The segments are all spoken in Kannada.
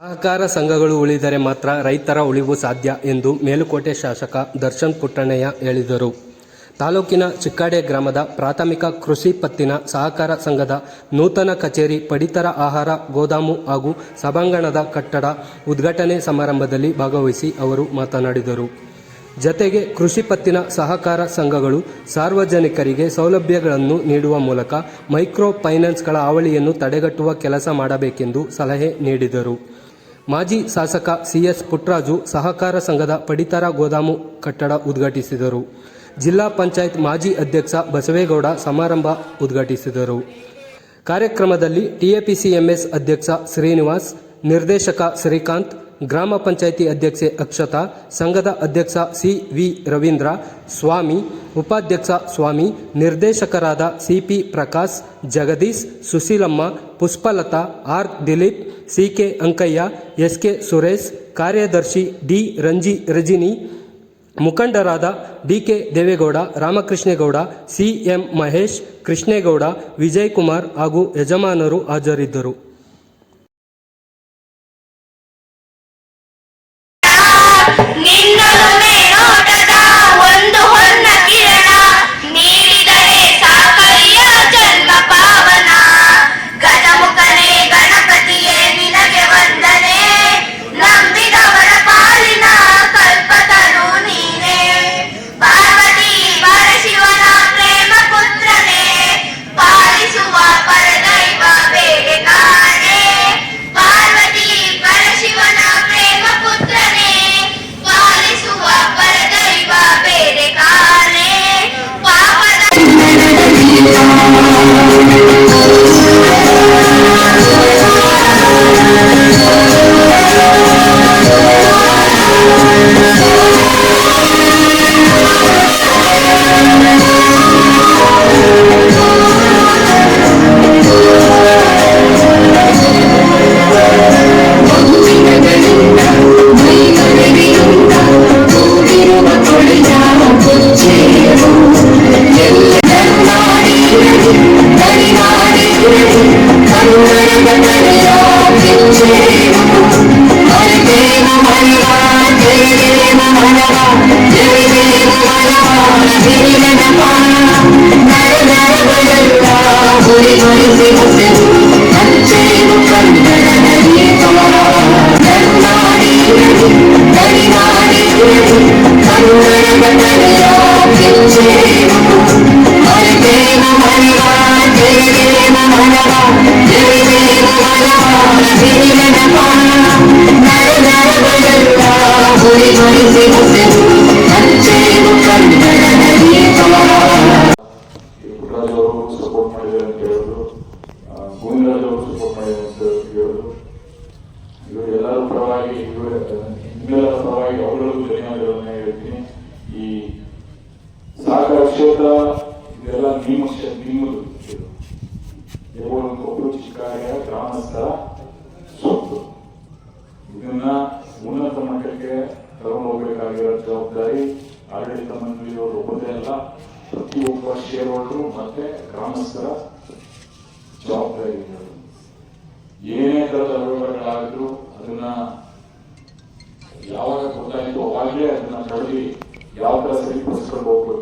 ಸಹಕಾರ ಸಂಘಗಳು ಉಳಿದರೆ ಮಾತ್ರ ರೈತರ ಉಳಿವು ಸಾಧ್ಯ ಎಂದು ಮೇಲುಕೋಟೆ ಶಾಸಕ ದರ್ಶನ್ ಪುಟ್ಟಣ್ಣಯ್ಯ ಹೇಳಿದರು. ತಾಲೂಕಿನ ಚಿಕ್ಕಾಡೆ ಗ್ರಾಮದ ಪ್ರಾಥಮಿಕ ಕೃಷಿ ಪತ್ತಿನ ಸಹಕಾರ ಸಂಘದ ನೂತನ ಕಚೇರಿ ಪಡಿತರ ಆಹಾರ, ಗೋದಾಮು ಹಾಗೂ ಸಭಾಂಗಣದ ಕಟ್ಟಡ ಉದ್ಘಾಟನೆ ಸಮಾರಂಭದಲ್ಲಿ ಭಾಗವಹಿಸಿ ಅವರು ಮಾತನಾಡಿದರು. ಜತೆಗೆ ಕೃಷಿ ಪತ್ತಿನ ಸಹಕಾರ ಸಂಘಗಳು ಸಾರ್ವಜನಿಕರಿಗೆ ಸೌಲಭ್ಯಗಳನ್ನು ನೀಡುವ ಮೂಲಕ ಮೈಕ್ರೋ ಫೈನಾನ್ಸ್ಗಳ ಹಾವಳಿಯನ್ನು ತಡೆಗಟ್ಟುವ ಕೆಲಸ ಮಾಡಬೇಕೆಂದು ಸಲಹೆ ನೀಡಿದರು. ಮಾಜಿ ಶಾಸಕ ಸಿಎಸ್ ಪುಟ್ರಾಜು ಸಹಕಾರ ಸಂಘದ ಪಡಿತರ ಗೋದಾಮು ಕಟ್ಟಡ ಉದ್ಘಾಟಿಸಿದರು. ಜಿಲ್ಲಾ ಪಂಚಾಯತ್ ಮಾಜಿ ಅಧ್ಯಕ್ಷ ಬಸವೇಗೌಡ ಸಮಾರಂಭ ಉದ್ಘಾಟಿಸಿದರು. ಕಾರ್ಯಕ್ರಮದಲ್ಲಿ ಟಿಎಪಿಸಿಎಂಎಸ್ ಅಧ್ಯಕ್ಷ ಶ್ರೀನಿವಾಸ್, ನಿರ್ದೇಶಕ ಶ್ರೀಕಾಂತ್, ಗ್ರಾಮ ಪಂಚಾಯಿತಿ ಅಧ್ಯಕ್ಷೆ ಅಕ್ಷತಾ, ಸಂಘದ ಅಧ್ಯಕ್ಷ ಸಿ ವಿ ರವೀಂದ್ರ, ಸ್ವಾಮಿ, ಉಪಾಧ್ಯಕ್ಷ ಸ್ವಾಮಿ, ನಿರ್ದೇಶಕರಾದ CP Prakash, Jagadish, Susheelamma, Pushpalatha, R Dileep CK Ankaiah, S K Suresh, ಕಾರ್ಯದರ್ಶಿ ಡಿ ರಂಜಿ ರಜಿನಿ, ಮುಖಂಡರಾದ D K Devegowda, Ramakrishnegowda, C M Mahesh, Krishnegowda Vijay Kumar ಹಾಗೂ ಯಜಮಾನರು ಹಾಜರಿದ್ದರು. ಪುಟ್ಟರಾಜ್ ದೇವರು ಕೊಪ್ಪಳು ಚಿಕ್ಕಾರೆಯ ಗ್ರಾಮಸ್ಥರ ಸೊತ್ತು ಇದನ್ನ ಉನ್ನತ ಮಟ್ಟಕ್ಕೆ ತಗೊಂಡು ಹೋಗ್ಬೇಕಾಗಿರೋ ಜವಾಬ್ದಾರಿ ಆಡಳಿತ ಮಂಡಳಿಯವರು ಒಬ್ಬರೇ ಅಲ್ಲ ಪ್ರತಿಯೊಬ್ಬ ಶೇರ್ ಹೋಲ್ಡರು ಮತ್ತೆ ಗ್ರಾಮಸ್ಥರ ಜವಾಬ್ದಾರಿ. ಏನೇ ತರದ ವ್ಯವಹಾರಗಳಾಗಿದ್ರು ಅದನ್ನ ಯಾವಾಗ ಗೊತ್ತಾಯಿತು ಅವಾಗಲೇ ಅದನ್ನ ತಡೆದಿ ಯಾವ ತರ ಸರಿಪಡಿಸ್ಕೊಂಡು ಹೋಗ್ಬೇಕು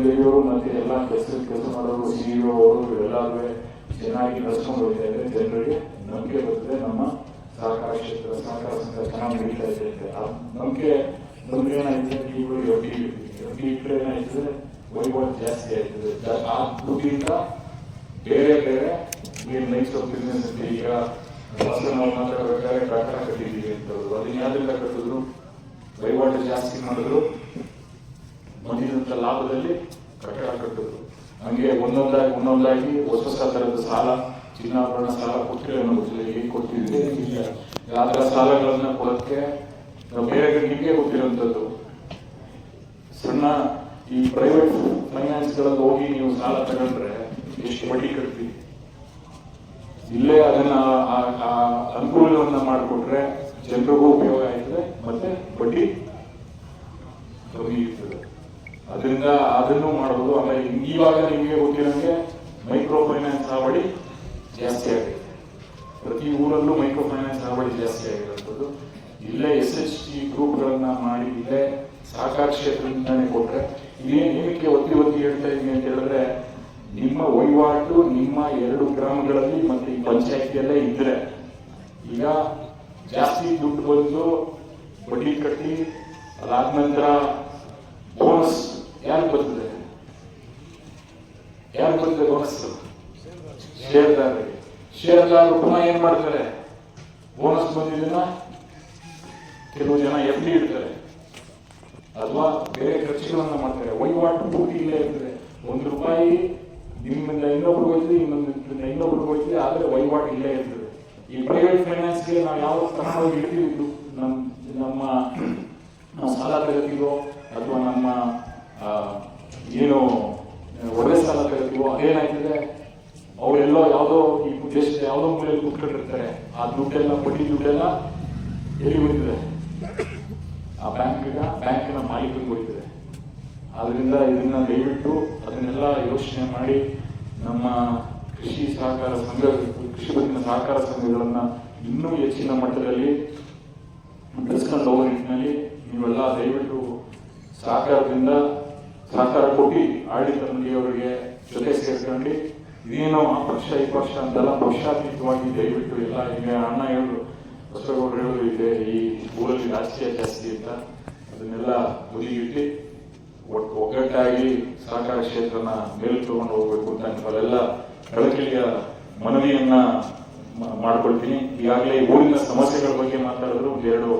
ಮಂಡಳಿಯವರು ಮತ್ತೆ ಎಲ್ಲ ಕೆಲಸ ಕೆಲಸ ಮಾಡೋರು ಸಿಇಒ ಅವರು ಇವರೆಲ್ಲರೂ ಚೆನ್ನಾಗಿ ನಡೆಸ್ಕೊಂಡು ಹೋಗ್ತಾ ಇದ್ರೆ ಜನರಿಗೆ ನಂಬಿಕೆ ಬರ್ತದೆ ನಮ್ಮ ಸಹಕಾರ ಕ್ಷೇತ್ರ ಸಹಕಾರ ಸಂಘ ಚೆನ್ನಾಗಿ ನಡೀತಾ ಇದೆ ಆ ನಂಬಿಕೆ ನಂಬಿಕೆ ಏನಾಯ್ತು ಈಗ ಎಫ್ ಡಿ ಎಫ್ ಡಿ ಇಟ್ಟರೆ ಏನಾಯ್ತದೆ ವಹಿವಾಟು ಜಾಸ್ತಿ ಆಯ್ತದೆ ಆ ದುಡ್ಡಿಂದ ಬೇರೆ ಬೇರೆ ಏನು ನೈಸ್ ಆಫ್ ಬಿಸ್ನೆಸ್ ಅಂತ ಈಗ ನಾವು ಮಾತಾಡಬೇಕಾದ್ರೆ ಕಟ್ಟಡ ಕಟ್ಟಿದ್ದೀವಿ ಅಂತ ಅದನ್ನ ಯಾವ್ದೆಲ್ಲ ಕಟ್ಟಿದ್ರು ವಹಿವಾಟು ಜಾಸ್ತಿ ಮಾಡಿದ್ರು ಬಂದಿದಂತ ಲಾಭದಲ್ಲಿ ಕಟ್ಟಡ ಕಟ್ಟುದು ಹಂಗೆ ಒಂದೊಂದಾಗಿ ಒಂದೊಂದಾಗಿ ಹೊಸ ಹೊಸ ತರದ ಸಾಲ, ಚಿನ್ನಾಭರಣ ಸಾಲ ಕೊಟ್ಟಿಲ್ಲ ಅನ್ನೋ ಗೊತ್ತಿಲ್ಲ ಹೇಗೆ ಕೊಡ್ತಿದ್ವಿ ಆ ಥರ ಸಾಲಗಳನ್ನ ಕೊಡೋಕ್ಕೆ ಬೇರೆ ನಿಮಗೆ ಗೊತ್ತಿರೋಂಥದ್ದು ಸಣ್ಣ ಈ ಪ್ರೈವೇಟ್ ಫೈನಾನ್ಸ್ಗಳಲ್ಲಿ ಹೋಗಿ ನೀವು ಸಾಲ ತಗೊಂಡ್ರೆ ಎಷ್ಟು ಬಡ್ಡಿ ಕಟ್ತೀವಿ ಇಲ್ಲೇ ಅದನ್ನ ಅನುಕೂಲವನ್ನ ಮಾಡಿಕೊಟ್ರೆ ಜನರಿಗೂ ಉಪಯೋಗ ಆಯ್ತದೆ, ಮತ್ತೆ ಬಡ್ಡಿ ಕಮ್ಮಿ ಇರ್ತದೆ ಅದರಿಂದ ಅದನ್ನು ಮಾಡಬಹುದು ಆಮೇಲೆ ಇವಾಗ ನಿಮಗೆ ಗೊತ್ತಿರೋಂಗೆ ಮೈಕ್ರೋ ಫೈನಾನ್ಸ್ ಹಾವಳಿ ಜಾಸ್ತಿ ಆಗಿದೆ. ಪ್ರತಿ ಊರಲ್ಲೂ ಮೈಕ್ರೋ ಫೈನಾನ್ಸ್ ಹಾವಳಿ ಜಾಸ್ತಿ ಆಗಿರುವಂಥದ್ದು. ಇಲ್ಲೇ ಎಸ್ ಎಚ್ ಟಿ ಗ್ರೂಪ್ಗಳನ್ನ ಮಾಡಿ ಇಲ್ಲೇ ಸಹಕಾರ ಕ್ಷೇತ್ರದಿಂದಾನೇ ಕೊಟ್ಟರೆ ಇನ್ನೇನು ಏನಕ್ಕೆ ಒತ್ತಿ ಒತ್ತಿ ಹೇಳ್ತಾ ಇದ್ದೀನಿ ಅಂತ ಹೇಳಿದ್ರೆ ನಿಮ್ಮ ವಹಿವಾಟು ನಿಮ್ಮ ಎರಡು ಗ್ರಾಮಗಳಲ್ಲಿ ಮತ್ತೆ ಈ ಪಂಚಾಯತಿಯಲ್ಲೇ ಇದ್ರೆ ಈಗ ಜಾಸ್ತಿ ದುಡ್ಡು ಬಂದು ಬಡ್ಡಿ ಕಟ್ಟಿ ಅದಾದ ನಂತರ ಬೋನಸ್ ಯಾರು ಬರ್ತದೆ ಬೋನಸ್ ಶೇರ್ದಾರರಿಗೆ ಶೇರ್ದಾರರು ಪುನಃ ಏನ್ ಮಾಡ್ತಾರೆ? ಬೋನಸ್ ಬಂದಿದ್ದನ್ನ ಕೆಲವು ಜನ ಎಫ್ ಡಿ ಇಡ್ತಾರೆ ಅಥವಾ ಬೇರೆ ಖರ್ಚುಗಳನ್ನ ಮಾಡ್ತಾರೆ. ವಹಿವಾಟು ಪೂರ್ತಿ ಇಲ್ಲೇ ಇರ್ತದೆ. ಒಂದು ರೂಪಾಯಿ ನಿಮ್ಮಿಂದ ಇನ್ನೊಬ್ರು ಹೋಯ್ತದೆ ಇನ್ನೊಂದು ಇನ್ನೊಬ್ರಿಗೆ ಹೋಯ್ತಿದೆ ಆದ್ರೆ ವಹಿವಾಟು ಇಲ್ಲೇ ಇರ್ತದೆ. ಈ ಪ್ರೈವೇಟ್ ಫೈನಾನ್ಸ್ಗೆ ನಾವು ಯಾವ ತಗೊಂಡೋಗಿ ಇಡ್ತೀವಿ ನಮ್ಮ ನಮ್ಮ ಸಾಲ ತೆಗತೀವೋ ಅಥವಾ ನಮ್ಮ ಏನು ಒಳ್ಳೆ ಸಾಲ ಕೇಳ್ತೀವೋ ಅದೇನಾಗ್ತದೆ ಅವರೆಲ್ಲೋ ಯಾವುದೋ ಈ ದೇಶದ ಯಾವುದೋ ಮೂಲೆಯಲ್ಲಿ ಕೂತ್ಕೊಂಡಿರ್ತಾರೆ. ಆ ದುಡ್ಡೆಲ್ಲ ಬಡ್ಡಿ ದುಡ್ಡೆಲ್ಲ ಎಲ್ಲಿ ಹೋಗ್ತದೆ? ಆ ಬ್ಯಾಂಕ್ಗ ಬ್ಯಾಂಕಿನ ಮಾಲೀಕರಿಗೆ ಹೋಗ್ತದೆ. ಆದ್ರಿಂದ ಇದನ್ನ ದಯವಿಟ್ಟು ಅದನ್ನೆಲ್ಲ ಯೋಚನೆ ಮಾಡಿ ನಮ್ಮ ಕೃಷಿ ಸಹಕಾರ ಸಂಘ ಕೃಷಿ ಬದುಕಿನ ಸಹಕಾರ ಸಂಘಗಳನ್ನ ಇನ್ನೂ ಹೆಚ್ಚಿನ ಮಟ್ಟದಲ್ಲಿ ಬೆಳೆಸ್ಕೊಂಡು ಹೋಗೋ ನಿಟ್ಟಿನಲ್ಲಿ ನೀವೆಲ್ಲ ದಯವಿಟ್ಟು ಸಹಕಾರದಿಂದ ಸಹಕಾರ ಕೊಟ್ಟು ಆಡಳಿತ ಮಂಡಿಯವರಿಗೆ ಜೊತೆ ಸೇರ್ಕೊಂಡು, ಇದೇನೋ ಆ ಪಕ್ಷ, ಈ ಪಕ್ಷ ಅಂತೆಲ್ಲ ಪಕ್ಷಾತೀತವಾಗಿ ದಯವಿಟ್ಟು ಎಲ್ಲ ಈಗ ಅಣ್ಣ ಹೇಳಿದ್ರು ಬಸವೇಗೌಡರು ಹೇಳಿದ್ರು, ಇದೆ ಈ ಊರಲ್ಲಿ ರಾಜಕೀಯ ಜಾಸ್ತಿ ಅಂತ, ಅದನ್ನೆಲ್ಲ ಮುದಿಗಿಟ್ಟು ಒಟ್ಟು ಒಗ್ಗಟ್ಟಾಗಿ ಸಹಕಾರ ಕ್ಷೇತ್ರನ ಮೇಲೆ ತಗೊಂಡು ಹೋಗ್ಬೇಕು ಅಂತ ನಾವೆಲ್ಲ ಕಳಕಳಿಯ ಮನವಿಯನ್ನ ಮಾಡ್ಕೊಳ್ತೀನಿ. ಈಗಾಗಲೇ ಊರಿನ ಸಮಸ್ಯೆಗಳ ಬಗ್ಗೆ ಮಾತಾಡಿದ್ರು ಒಂದೆರಡು